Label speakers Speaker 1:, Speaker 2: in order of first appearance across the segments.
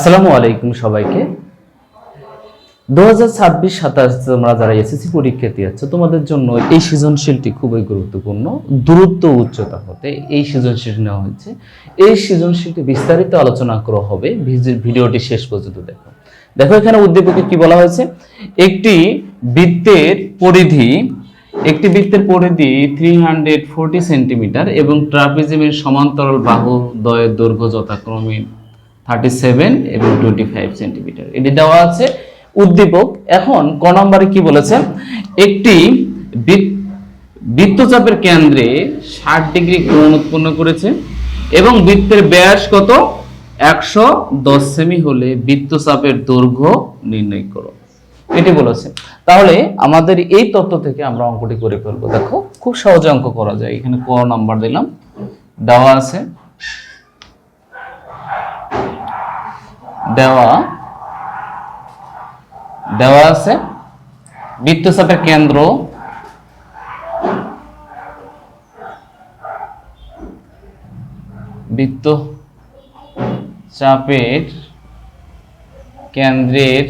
Speaker 1: আসসালামু আলাইকুম সবাইকে। দু হাজার ছাব্বিশ, সাতাশ তোমরা যারা এসএসসি পরীক্ষার্থী আছো, তোমাদের জন্য এই সৃজনশীলটি খুবই গুরুত্বপূর্ণ। দূরত্ব উচ্চতা হতে এই সৃজনশীল নেওয়া হয়েছে। এই সৃজনশীলটি বিস্তারিত আলোচনা করা হবে। ভিডিওটি শেষ পর্যন্ত দেখো। দেখো এখানে উদ্দীপকে কি বলা হয়েছে? একটি বৃত্তের পরিধি, একটি বৃত্তের পরিধি থ্রি হান্ড্রেড ফোরটি সেন্টিমিটার এবং ট্রাপিজিমের সমান্তরাল বাহু দ্বয়ের দৈর্ঘ্য যথাক্রমে থার্টি সেভেন এবং টোয়েন্টি ফাইভ সেন্টিমিটার। এটি দেওয়া আছে উদ্দীপক। এখন ক নম্বরে কি বলেছে একটি বৃত্ত- বৃত্তচাপের কেন্দ্রে ষাট ডিগ্রি কোণ উৎপন্ন করেছে এবং বৃত্তের ব্যাস কত? একশো দশ সেমি হলে বৃত্তচাপের দৈর্ঘ্য নির্ণয় করো। এটি বলেছে। তাহলে আমাদের এই তথ্য থেকে আমরা অঙ্কটি করে ফেলব। দেখো, খুব সহজে অঙ্ক করা যায়। এখানে ক নাম্বার দিলাম। দেওয়া আছে দেওয়া দেওয়া আছে। বৃত্তচাপের কেন্দ্র বৃত্ত চাপের কেন্দ্রের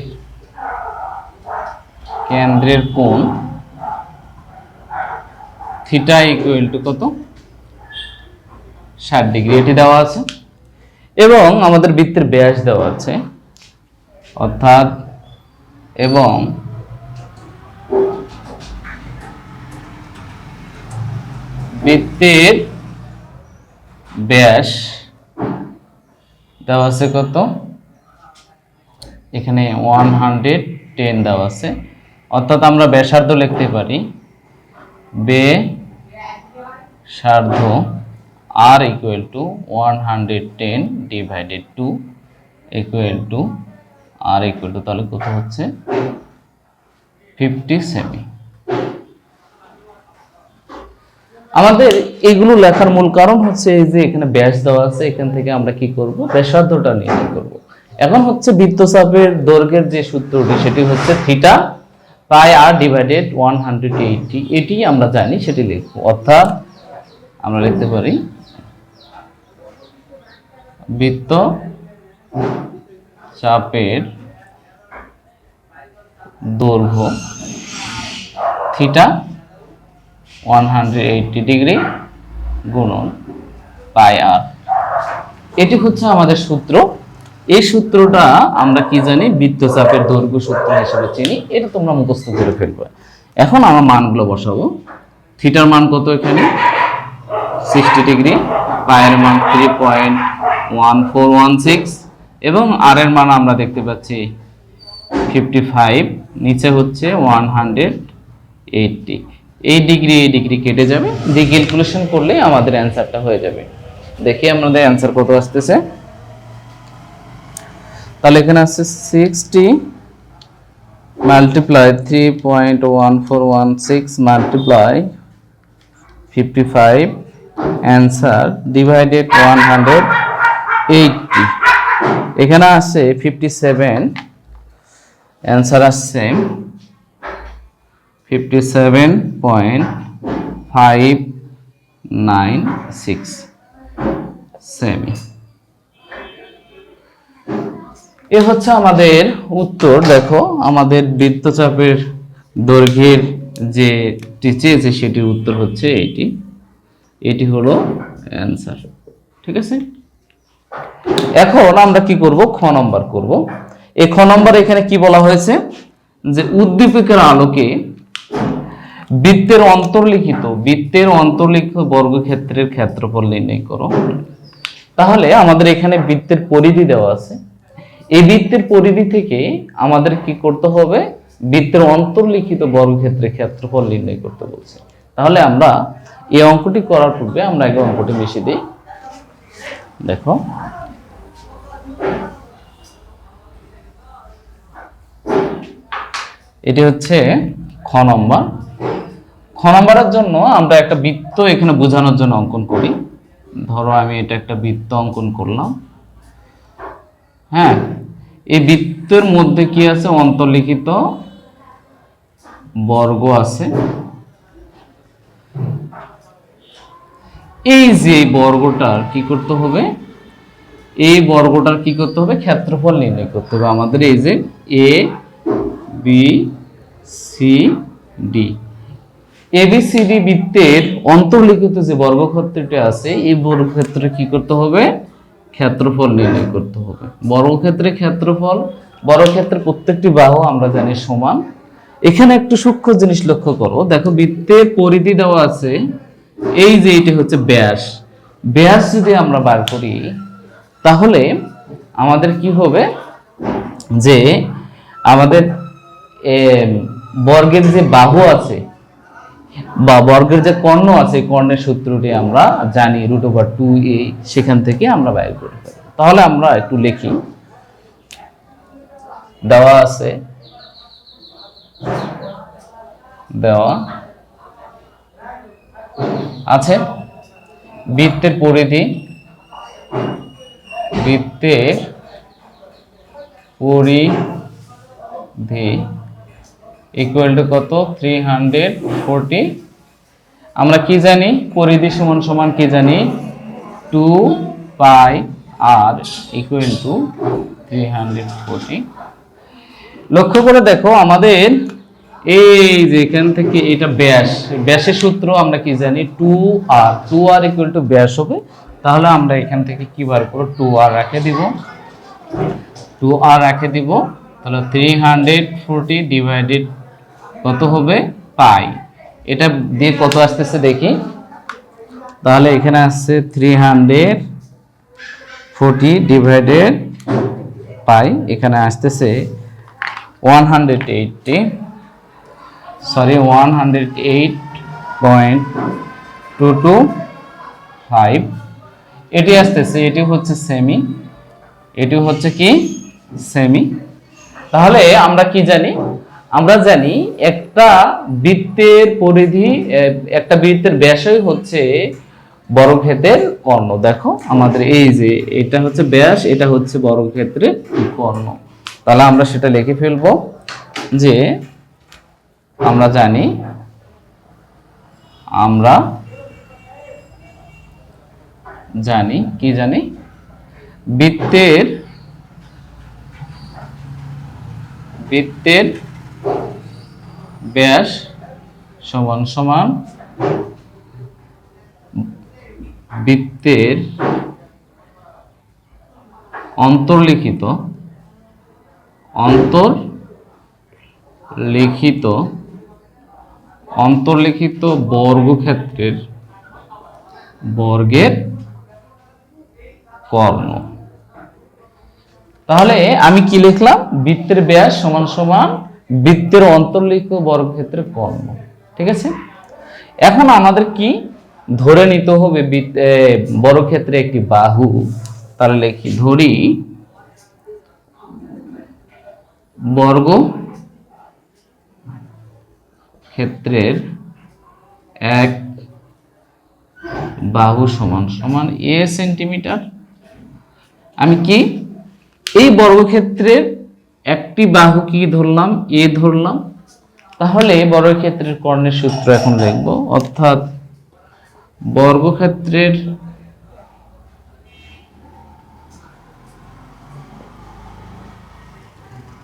Speaker 1: কেন্দ্রের কোণ থিটা ইকুয়াল টু কত? ষাট ডিগ্রি এটি দেওয়া আছে। এবং আমাদের বৃত্তের ব্যাস দেওয়া আছে, অর্থাৎ এবং বৃত্তের ব্যাস দেওয়া আছে কত? এখানে ওয়ান হান্ড্রেড টেন দেওয়া আছে। অর্থাৎ আমরা ব্যাসার্ধ লিখতে পারি। বে সার্ধ two one hundred ten divided two equal to r equal to তাহলে কত হচ্ছে? ফিফটি সেমি আমাদের এগুলো লেখার মূল কারণ হচ্ছে এই যে এখানে ব্যাস দেওয়া আছে, এখান থেকে আমরা কি করব? ব্যাসার্ধটা নির্ণয় করব। এখন হচ্ছে বৃত্তচাপের দৈর্ঘ্যের যে সূত্রটি, সেটি হচ্ছে theta pi r divided one hundred eighty এটি আমরা জানি, সেটি লিখব। অর্থাৎ আমরা লিখতে পারি বৃত্ত চাপের দৈর্ঘ্য theta one hundred eighty degree গুণন পাই আর এটি হচ্ছে আমাদের সূত্র। এই সূত্রটা আমরা কি জানি? বৃত্তচাপের দৈর্ঘ্য সূত্র হিসেবে চিনি। এটা তোমরা মুখস্থ করে ফেলবে। এখন আমরা মানগুলো বসাবো। থিটার মান কত এখানে? Sixty degree. পায়ের মান three point one four one six এবং আর এর মান আমরা দেখতে পাচ্ছি ফিফটি ফাইভ নিচে হচ্ছে ওয়ান হান্ড্রেড এইটটি এই ডিগ্রি এই ডিগ্রি কেটে যাবে। দিয়ে ক্যালকুলেশন করলে আমাদের অ্যান্সারটা হয়ে যাবে। দেখি আমাদের অ্যান্সার কত আসতেছে। তাহলে এখানে আসছে sixty multiply three point one four one six multiply fifty five answer divided one hundred eighty এখানে আসছে ফিফটি সেভেন অ্যান্সার আসছে fifty seven point five nine six cm এ হচ্ছে আমাদের উত্তর, দেখো আমাদের বৃত্তচাপের দৈর্ঘ্যের যে চেয়েছে সেটির উত্তর হচ্ছে এটি এটি হলো অ্যান্সার ঠিক আছে? এখন আমরা কি করব? খ নম্বর করব। এই খ নম্বর এখানে কি বলা হয়েছে? যে উদ্দীপকের আলোকে বৃত্তের অন্তর্লিখিত বৃত্তের অন্তর্লিখিত বর্গক্ষেত্রের ক্ষেত্রফল নির্ণয় করো। তাহলে আমাদের এখানে বৃত্তের পরিধি দেওয়া আছে। এই বৃত্তের পরিধি থেকে আমাদের কি করতে হবে? বৃত্তের অন্তর্লিখিত বর্গক্ষেত্রের ক্ষেত্রফল নির্ণয় করতে বলছে। তাহলে আমরা এই অঙ্কটি করার পূর্বে আমরা আগে অঙ্কটি মিশিয়ে দিই। দেখো। এটি হচ্ছে খ নম্বর। খ নম্বরের জন্য আমরা একটা বৃত্ত এখানে বোঝানোর জন্য অঙ্কন করি। ধরো আমি এটা একটা বৃত্ত অঙ্কন করলাম। হ্যাঁ এই বৃত্তের মধ্যে কি আছে? অন্তর্লিখিত বর্গ আছে। এই যে বর্গটার কি করতে হবে? এই বর্গটার কি করতে হবে? ক্ষেত্রফল নির্ণয় করতে হবে। আমাদের এই যে A B C D ABCD বৃত্তের অন্তর্লিখিত যে বর্গক্ষেত্রটি আছে, এই বর্গক্ষেত্রে কি করতে হবে? ক্ষেত্রফল নির্ণয় করতে হবে। বর্গক্ষেত্রে ক্ষেত্রফল, বর্গক্ষেত্রে প্রত্যেকটি বাহু আমরা জানি সমান। এখানে একটু সূক্ষ্ম জিনিস লক্ষ্য করো। দেখো, বৃত্তের পরিধি দেওয়া আছে, এই যে এটি হচ্ছে ব্যাস। ব্যাস যদি আমরা বার করি, তাহলে আমাদের কি হবে? যে আমাদের বর্গের যে বাহু আছে, বা বর্গের যে কর্ণ আছে কর্ণের সূত্রটি আমরা জানি রুট ওভার টু এ সেখান থেকে আমরা বাইর করে। ফেলব তাহলে আমরা একটু লিখি। দেওয়া আছে। দেওয়া আছে। বৃত্তের পরিধি বৃত্তের পরিধি ইকুয়াল টু কত? থ্রি হান্ড্রেড ফোরটি আমরা কি জানি? পরিধি সমান সমান কি জানি? Two pi r equal to three hundred forty লক্ষ্য করে দেখো, আমাদের এই যে এখান থেকে এটা ব্যাস, ব্যাসের সূত্র আমরা কি জানি? Two r two r equal to ব্যাস হবে। তাহলে আমরা এখান থেকে কি বার করব? টু আর রেখে দিব। টু আর রেখে দিব। তাহলে থ্রি হান্ড্রেড ফোরটি ডিভাইডেড কত হবে পাই? এটা দিয়ে কত আসতেছে দেখি। তাহলে এখানে আসছে three hundred forty divided pi. এখানে আসতেছে one hundred eighty sorry one hundred eight point two two five এটি আসতেছে, এটি হচ্ছে সেমি এটি হচ্ছে কি? সেমি তাহলে আমরা কি জানি? আমরা জানি একটা বৃত্তের পরিধি একটা বৃত্তের ব্যাসই হচ্ছে বর্গক্ষেত্রের কর্ণ। দেখো আমাদের এই যে এটা হচ্ছে ব্যাস, এটা হচ্ছে বর্গক্ষেত্রের কর্ণ। তাহলে আমরা সেটা লিখে ফেলব যে আমরা জানি আমরা জানি, কি জানি? বৃত্তের বৃত্তের ব্যাস সমান সমান বৃত্তের অন্তর্লিখিত অন্তর্লিখিত অন্তর্লিখিত বর্গক্ষেত্রের বর্গের কর্ণ তাহলে আমি কি লিখলাম? বৃত্তের ব্যাস সমান সমান বৃত্তের অন্তর্লিখিত বর্গক্ষেত্রের কর্ম। ঠিক আছে? এখন আমাদের কি? ধরে নিতে হবে বর্গক্ষেত্রে একটি বাহু। তাহলে লিখি, ধরি, বর্গ ক্ষেত্রের এক বাহু সমান সমান এ সেন্টিমিটার। আমি কি? এই বর্গক্ষেত্রের একটি বাহু কি ধরলাম? এ ধরলাম। তাহলে বর্গক্ষেত্রের কর্ণের সূত্র এখন লিখব। অর্থাৎ বর্গক্ষেত্রের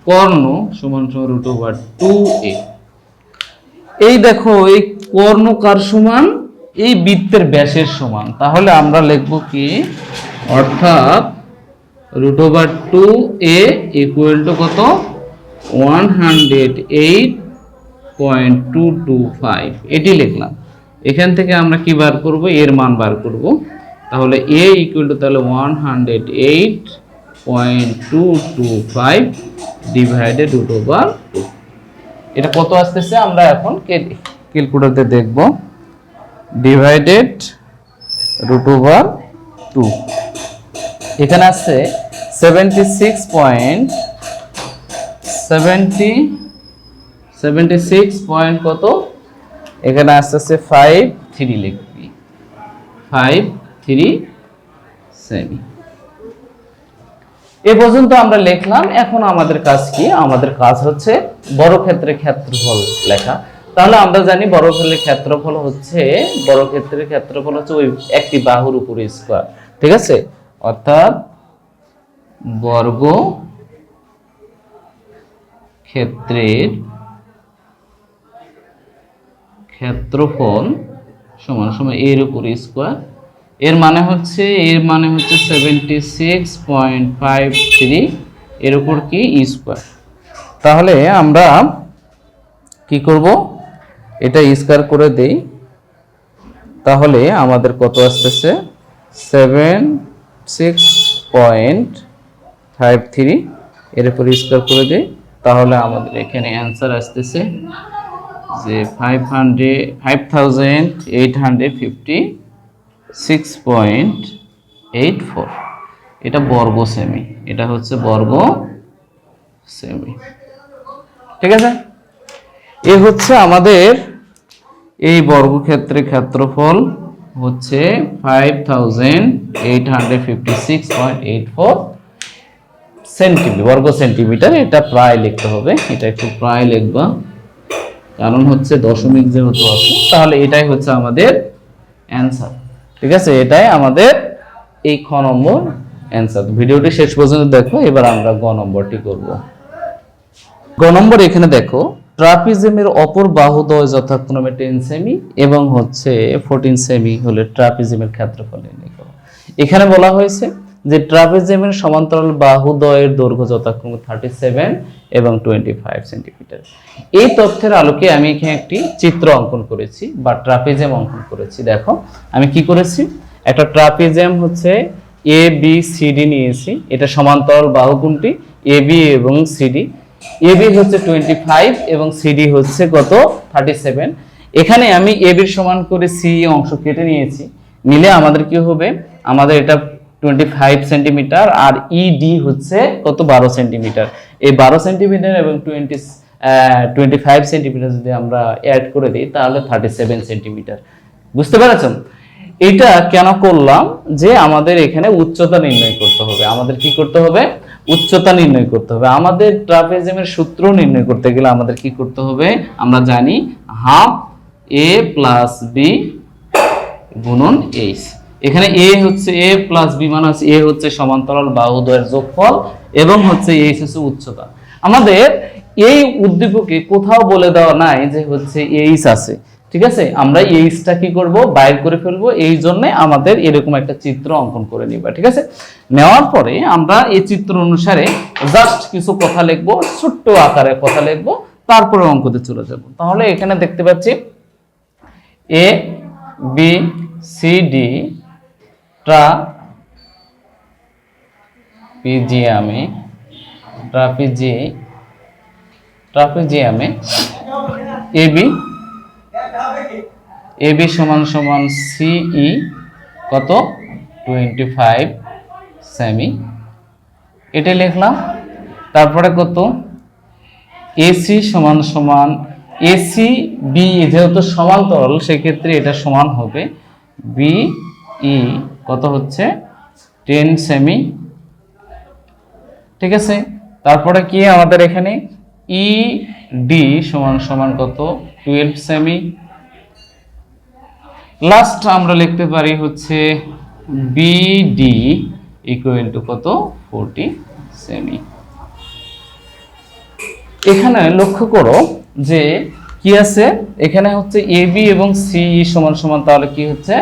Speaker 1: কর্ণ সমান সমান রুট ওভার টু এ এই দেখো, এই কর্ণ কার সমান? এই বৃত্তের ব্যাসের সমান। তাহলে আমরা লিখব কি? অর্থাৎ root over two a equal to কত? One hundred eight point two two five এটি লিখলাম। এখান থেকে আমরা কি বার করব? এর মান বার করব। তাহলে এ ইকুয়াল টু তাহলে one hundred eight point two two five divided root over two এটা কত আসতেছে? আমরা এখন ক্যালকুলেটরে দেখব। ডিভাইডেড রুট ওভার টু এখানে আছে seventy six point seventy seventy six point কত? এখানে আসতেছে ফাইভ থ্রি লিখবি। ফাইভ থ্রি সেমি এ পর্যন্ত আমরা লিখলাম, এখন আমাদের কাজ কি? আমাদের কাজ হচ্ছে বড় ক্ষেত্রে ক্ষেত্রফল লেখা। তাহলে আমরা জানি বড় ক্ষেত্রের ক্ষেত্রফল হচ্ছে বড় ক্ষেত্রের ক্ষেত্রফল হচ্ছে ওই একটি বাহুর উপরে স্কোয়ার ঠিক আছে? অর্থাৎ বর্গ ক্ষেত্রের ক্ষেত্রফল সমান সমান এর উপর স্কোয়ার। এর মানে হচ্ছে, এর মানে হচ্ছে seventy six point five three এর উপর কি? স্কোয়ার। তাহলে আমরা কি করব? এটা স্কোয়ার করে দেই। তাহলে আমাদের কত আসতেছে? Seven six point five three এর উপর স্কোয়ার করে দিই। তাহলে আমাদের এখানে অ্যান্সার আসতেছে যে five hundred five thousand eight hundred fifty six point eight four এটা বর্গ সেমি এটা হচ্ছে বর্গ সেমি ঠিক আছে? এ হচ্ছে আমাদের এই বর্গক্ষেত্রের ক্ষেত্রফল হচ্ছে five thousand eight hundred fifty six point eight four centimetre, বর্গ সেন্টিমিটার, এটা প্রায় লিখতে হবে। এটা একটু প্রায় লিখবা। কারণ হচ্ছে দশমিক যেহেতু আছে, তাহলে এটাই হচ্ছে আমাদের অ্যান্সার। ঠিক আছে? এটাই আমাদের এই খ নম্বর অ্যান্সার। ভিডিওটি শেষ পর্যন্ত দেখো, এবার আমরা গ নম্বরটি করব। গ নম্বর এখানে দেখো, ট্রাপিজমের অপর বাহুদ্বয় যথাক্রমে টেন সেমি এবং হচ্ছে ফোরটিন সেমি হলে ট্রাপিজমের ক্ষেত্রফল এখানে বলা হয়েছে যে ট্রাপিজমের সমান্তরাল বাহুদ্বয়ের দৈর্ঘ্য যথাক্রমে থার্টি সেভেন এবং টোয়েন্টি ফাইভ সেন্টিমিটার এই তথ্যের আলোকে আমি এখানে একটি চিত্র অঙ্কন করেছি বা ট্রাপিজম অঙ্কন করেছি। দেখো, আমি কি করেছি? একটা ট্রাপিজম হচ্ছে এ বি সিডি নিয়েছি। এটা সমান্তরাল বাহু কোনটি? এ বি এবং সিডি এ বি হচ্ছে টোয়েন্টি ফাইভ এবং সিডি হচ্ছে কত? থার্টি সেভেন এখানে আমি এ বির সমান করে সি অংশ কেটে নিয়েছি। নিলে আমাদের কি হবে? আমাদের এটা টোয়েন্টি ফাইভ সেন্টিমিটার আর ইডি হচ্ছে কত? বারো সেন্টিমিটার এই বারো সেন্টিমিটার এবং টোয়েন্টি টোয়েন্টি ফাইভ সেন্টিমিটার যদি আমরা অ্যাড করে দিই, তাহলে থার্টি সেভেন সেন্টিমিটার বুঝতে পেরেছেন? এটা কেন করলাম? যে আমাদের এখানে উচ্চতা নির্ণয় করতে হবে। আমাদের কি করতে হবে? উচ্চতা নির্ণয় করতে হবে। আমাদের ট্রাপেজিয়ামের সূত্র নির্ণয় করতে গেলে আমাদের কি করতে হবে? আমরা জানি হাফ এ প্লাস বি গুণন এইচ এখানে এ হচ্ছে এ প্লাস বি মানে হচ্ছে এ হচ্ছে সমান্তরাল বাহুদ্বয়ের যোগফল এবং হচ্ছে এইচ হচ্ছে উচ্চতা। আমাদের এই উদ্দীপকে কোথাও বলে দেওয়া নাই যে হচ্ছে এইচ আছে। ঠিক আছে? আমরা এইচটা কি করব? বাইর করে ফেলব। এই জন্য আমাদের এরকম একটা চিত্র অঙ্কন করে নিবা। ঠিক আছে? নেওয়ার পরে আমরা এই চিত্র অনুসারে জাস্ট কিছু কথা লিখব, ছোট্ট আকারে কথা লিখব, তারপরে অঙ্কতে চলে যাব। তাহলে এখানে দেখতে পাচ্ছি এ বি সি ডি ট্রা পিজিয়ামে ট্রাপিজি ট্রাপিজিয়ামে এবি এবি সমান সমান সিই কত? টোয়েন্টি ফাইভ সেমি এটা লিখলাম, তারপরে কত? এসি সমান সমান এসি বি যেহেতু সমান্তরাল, সেক্ষেত্রে এটা সমান হবে বি ই কত হচ্ছে? টেন সেমি ঠিক আছে? তারপরে কি আমাদের এখানে? ই ডি সমান সমান কত? টুয়েলভ সেমি লাস্ট আমরা লিখতে পারি হচ্ছে বিডি ইকুয়াল টু কত? ফোরটি সেমি এখানে লক্ষ্য করো যে কি আছে? এখানে হচ্ছে এ বি এবং সি সমান সমান, তাহলে কি হচ্ছে?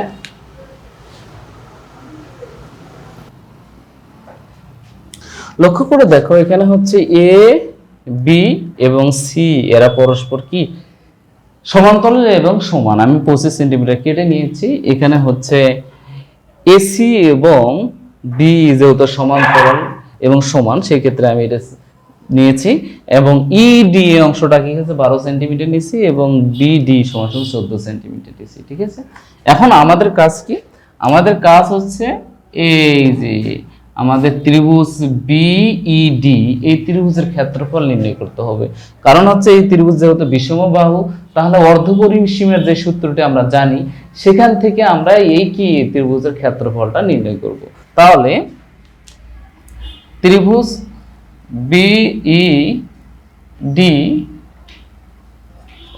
Speaker 1: লক্ষ্য করে দেখো, এখানে হচ্ছে এ বি এবং সি এরা পরস্পর কি? সমান্তরাল এবং সমান। আমি পঁচিশ সেন্টিমিটার কেটে নিয়েছি। এখানে হচ্ছে এসি এবং বি যেহেতু সমান্তরাল এবং সমান সেই ক্ষেত্রে আমি এটা নিয়েছি। এবং ইডি অংশটা কি হচ্ছে বারো সেন্টিমিটার নিয়েছি এবং বিডি সমান সমান চোদ্দ সেন্টিমিটার নিয়েছি, ঠিক আছে? এখন আমাদের কাজ কি? আমাদের কাজ হচ্ছে এই যে আমাদের ত্রিভুজ বিইডি এই ত্রিভুজের ক্ষেত্রফল নির্ণয় করতে হবে। কারণ হচ্ছে এই ত্রিভুজ যেহেতু বিষম বাহু, তাহলে অর্ধপরিসীমের যে সূত্রটি আমরা জানি, সেখান থেকে আমরা এই কি ত্রিভুজের ক্ষেত্রফলটা নির্ণয় করব। তাহলে ত্রিভুজ বিই ডি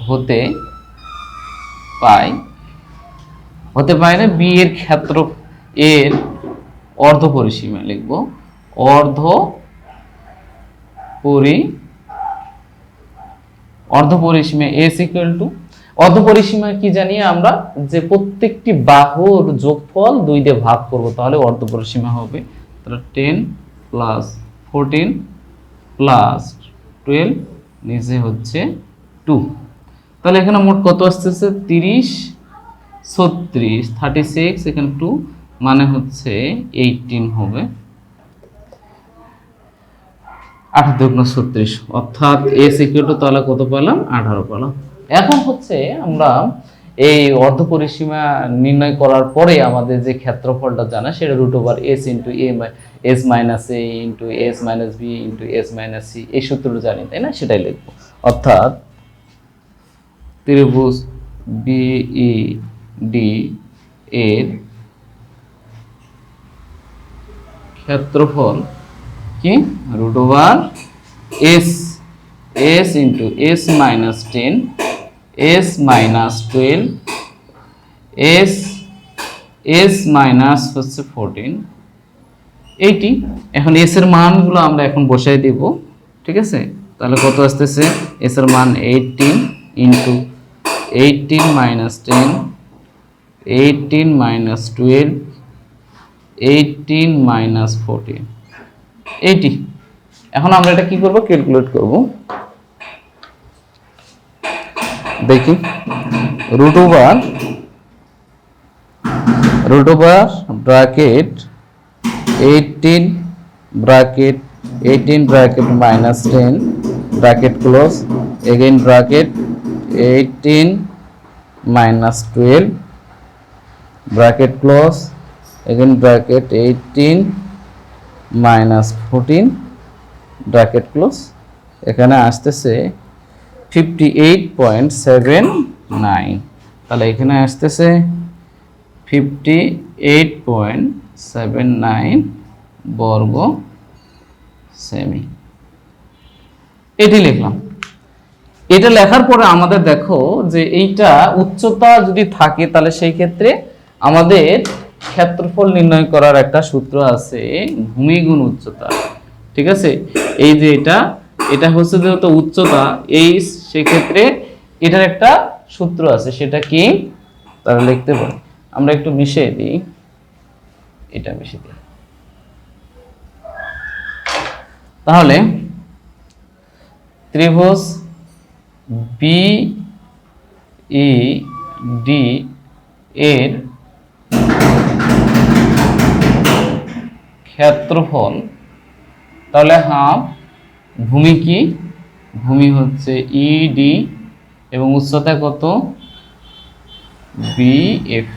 Speaker 1: হতে পাই হতে পায় না বি এর ক্ষেত্র, এর অর্ধপরিসীমা লিখব। অর্ধ পরি অর্ধ পরিসীমা এস ইকুয়াল টু অর্ধ পরিসীমা কি জানি আমরা যে প্রত্যেকটি বাহুর যোগফল দুই দিয়ে ভাগ করব, তাহলে অর্ধ পরিসীমা হবে তাহলে ten plus fourteen plus twelve নিচে হচ্ছে টু তাহলে এখানে মোট কত আসতেছে? তিরিশ, ছত্রিশ থার্টি সিক্স এখানে টু মানে হচ্ছে এইটিন হবে। আঠারো দুগুণ ছত্রিশ, অর্থাৎ এস ইকুয়াল টু তাহলে কত পেলাম? আঠারো পেলাম। এখন হচ্ছে আমরা এই অর্ধ পরিসীমা নির্ণয় করার পরে আমাদের যে ক্ষেত্রফলটা জানা, সেটা root over s into a s minus a into s minus b into s minus c এই সূত্রটা জানি, তাই না? সেটাই লিখব। অর্থাৎ ত্রিভুজ বিই ডি এর ক্ষেত্রফল কি? Root over s s into s minus ten s minus twelve s s minus হচ্ছে ফোরটিন এইটি, এখন এস এর মানগুলো আমরা এখন বসাই দিব, ঠিক আছে? তাহলে কত আসতেছে? এস এর মান eighteen into eighteen minus ten eighteen minus twelve eighteen minus fourteen eighty এখন আমরা এটা কি করব? ক্যালকুলেট করব। দেখি। Root over root over bracket eighteen bracket eighteen bracket minus ten bracket close again bracket eighteen minus twelve bracket close again bracket eighteen minus fourteen bracket close. এখানে আসতেছে fifty eight point seven nine তাহলে এখানে আসতেছে fifty eight point seven nine বর্গ semi এটি লিখলাম। এটা লেখার পরে আমাদের দেখো যে এইটা উচ্চতা যদি থাকে তাহলে সেই ক্ষেত্রে আমাদের ক্ষেত্রফল নির্ণয় করার একটা সূত্র আছে ভূমিগুণ উচ্চতা। ঠিক আছে? এই যে এটা এটা হচ্ছে যেহেতু উচ্চতা, এই সেক্ষেত্রে এটার একটা সূত্র আছে, সেটা কি? তারা লিখতে পারি। আমরা একটু মিশিয়ে দিই। এটা মিশিয়ে দিই। তাহলে ত্রিভুজ বি ই ডি এর ক্ষেত্রফল, তাহলে হাফ, ভূমি কি? ভূমি হচ্ছে ইডি এবং উচ্চতা কত? বিএফ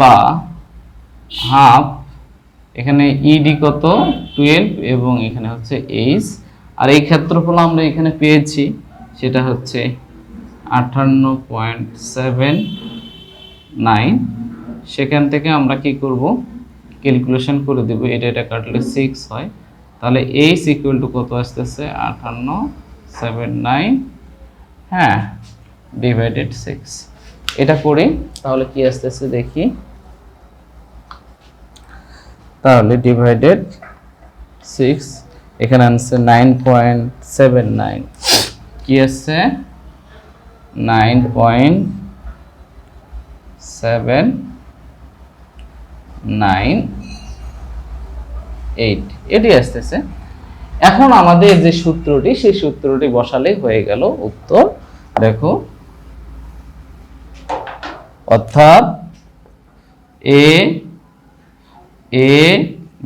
Speaker 1: বা হাফ, এখানে ইডি কত? টুয়েলভ এবং এখানে হচ্ছে এইচ আর এই ক্ষেত্রফল আমরা এখানে পেয়েছি, সেটা হচ্ছে আটান্ন পয়েন্ট সেভেন নাইন। সেখান থেকে আমরা কি করব? ক্যালকুলেশন করে দেব, এটা এটা কাটলে সিক্স হয়। তাহলে এইচ ইকুয়াল টু কত আসতেছে? আটান্ন সেভেন নাইন হ্যাঁ ডিভাইডেড সিক্স এটা করি তাহলে কি আসতেছে দেখি? তাহলে ডিভাইডেড সিক্স এখানে আনছে নাইন পয়েন্ট সেভেন নাইন কি আসছে? Nine point seven nine, eight, এটি আসতেছে। এখন আমাদের যে সূত্রটি, সেই সূত্রটি বসালে হয়ে গেল উত্তর। দেখো, অর্থাৎ A A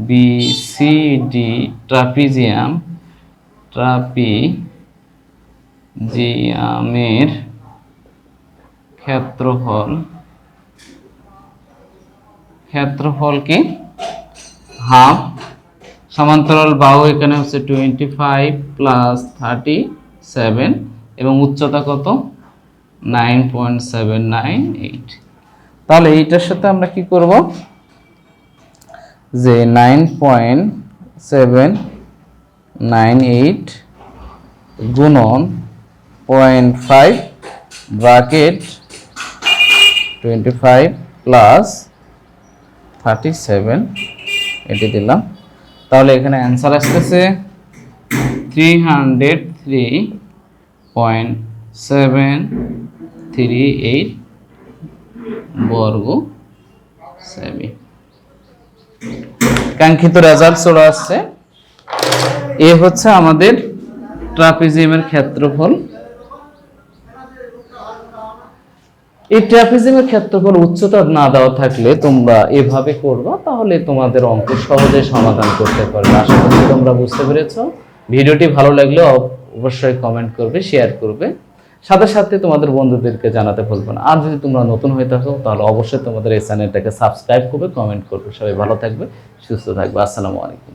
Speaker 1: B C D trapezium, ট্রাপিজিয়ামের ক্ষেত্রফল ক্ষেত্রফল কি? হাফ। সমান্তরাল বাহু এখানে হচ্ছে twenty five plus thirty seven এবং উচ্চতা কত? Nine point seven nine eight তাহলে এইটার সাথে আমরা কি করব? যে nine point seven nine eight গুণন point five bracket twenty five plus thirty seven এটি দিলাম। তাহলে এখানে অ্যান্সার আসতেছে three hundred three point seven three eight বর্গ সেমি। কাঙ্ক্ষিত রেজাল্ট চলে আসছে। এ হচ্ছে আমাদের ট্রাপিজিয়ামের ক্ষেত্রফল। এই ট্রাপিজিয়ামের ক্ষেত্রফল উচ্চতা না দেওয়া থাকলে তোমরা এভাবে করবা, তাহলে তোমাদের অঙ্ক সহজে সমাধান করতে পারবে। আশা করি তোমরা বুঝতে পেরেছ। ভিডিওটি ভালো লাগলে অব- অবশ্যই কমেন্ট করবে শেয়ার করবে। সাথে সাথে তোমাদের বন্ধুদেরকে জানাতে ভুলবে না। আর যদি তোমরা নতুন হয়ে থাকো, তাহলে অবশ্যই তোমাদের এই চ্যানেলটাকে সাবস্ক্রাইব করবে কমেন্ট করবে। সবাই ভালো থাকবে, সুস্থ থাকবে। আসসালামু আলাইকুম।